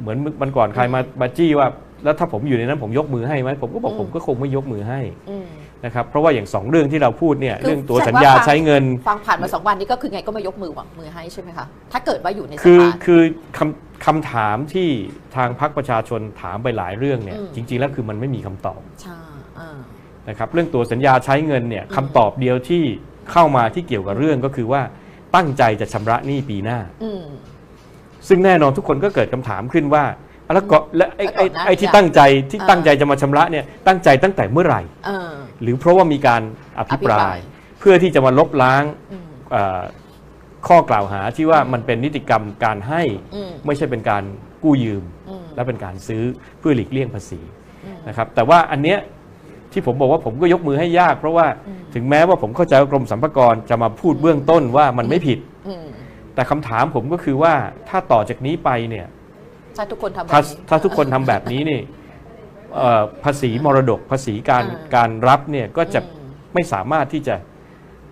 เหมือนมันก่อนใครมามาจี้ว่า แล้วถ้าผมอยู่ในนั้นผมยกมือให้ไหมผมก็บอกอืมผมก็คงไม่ยกมือให้อืมนะครับเพราะว่าอย่างสองเรื่องที่เราพูดเนี่ยคือเรื่องตัวแสดงสัญญาว่าใช้เงิน ฟังผ่านมาสองวันนี้ก็คือไงก็ไม่ยกมือหวังมือให้ใช่ไหมคะถ้าเกิดว่าอยู่ในสคือภาคือคำคำถามที่ทางพรรคประชาชนถามไปหลายเรื่องเนี่ยอืมจริง ๆ แล้วคือมันไม่มีคำตอบใช่อ่านะครับเรื่องตัวสัญญาใช้เงินเนี่ยอืมคำตอบเดียวที่เข้ามาที่เกี่ยวกับเรื่องก็คือว่าตั้งใจจะชำระหนี้ปีหน้าอืม ซึ่งแน่นอนทุกคนก็เกิดคำถามขึ้นว่าอะแล้วก็และไอ้ไอ้แล้วก่อนหน้าไอ้ที่นี้ตั้งใจที่อ่าตั้งใจจะมาชำระเนี่ยตั้งใจตั้งแต่เมื่อไหร่ เออ หรือเพราะว่ามีการอภิปราอภิปรายยเพื่อที่จะมาลบล้างอืมเอ่อข้อกล่าวหาที่ว่ามันเป็นนิติกรรมการให้อืม ไม่ใช่เป็นการกู้ยืม อืม และเป็นการซื้อเพื่อหลีกเลี่ยงภาษีอืมนะครับแต่ว่าอันเนี้ยที่ผมบอกว่าผมก็ยกมือให้ยาก เพราะว่าอืมถึงแม้ว่าผมเข้าใจว่ากรมสรรพากรจะมาพูดเบื้องต้นว่ามันไม่ผิด อืม แต่คำถามผมก็คือว่าถ้าต่อจากนี้ไปเนี่ยถ้าทุกคนทำแบบถ้านี้ ถ้าทุกคนทำแบบนี้นี่เอ่อภาษีมรดกภาษีการอ่า การรับเนี่ยก็จะอืมไม่สามารถที่จะ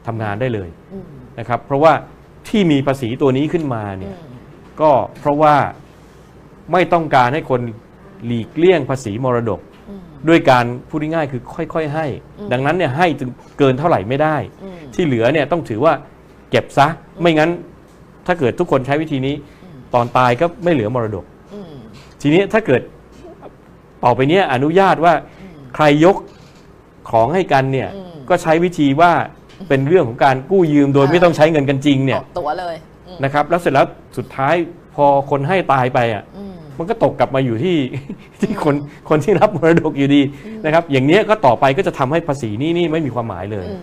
ทำงานได้เลยอืมนะครับ เพราะว่าที่มีภาษีตัวนี้ขึ้นมาเนี่ย อืม ก็เพราะว่าไม่ต้องการให้คนหลีกเลี่ยงภาษีมรดก อืมด้วยการพูดง่ายๆคือค่อยๆให้ อืม ดังนั้นเนี่ยให้จนเกินเท่าไหร่ไม่ได้ อืมที่เหลือเนี่ยต้องถือว่าเก็บซะ ไม่งั้น ถ้าเกิดทุกคนใช้วิธีนี้อืมตอนตายก็ไม่เหลือมรดกอืมทีนี้ถ้าเกิดต่อไปเนี้ยอนุญาตว่าอืมใครยกของให้กันเนี่ยอืมก็ใช้วิธีว่าเป็นเรื่องของการกู้ยืมโดยอ่าไม่ต้องใช้เงินกันจริงเนี่ยออกตัวเลยอืมนะครับ แล้วเสร็จแล้วสุดท้ายพอคนให้ตายไปอะอืมมันก็ตกกลับมาอยู่ที่ที่คนคนที่รับมรดกอยู่ดีอืมนะครับ อย่างเนี้ยก็ต่อไปก็จะทำให้ภาษีนี่นี่ไม่มีความหมายเลยอืม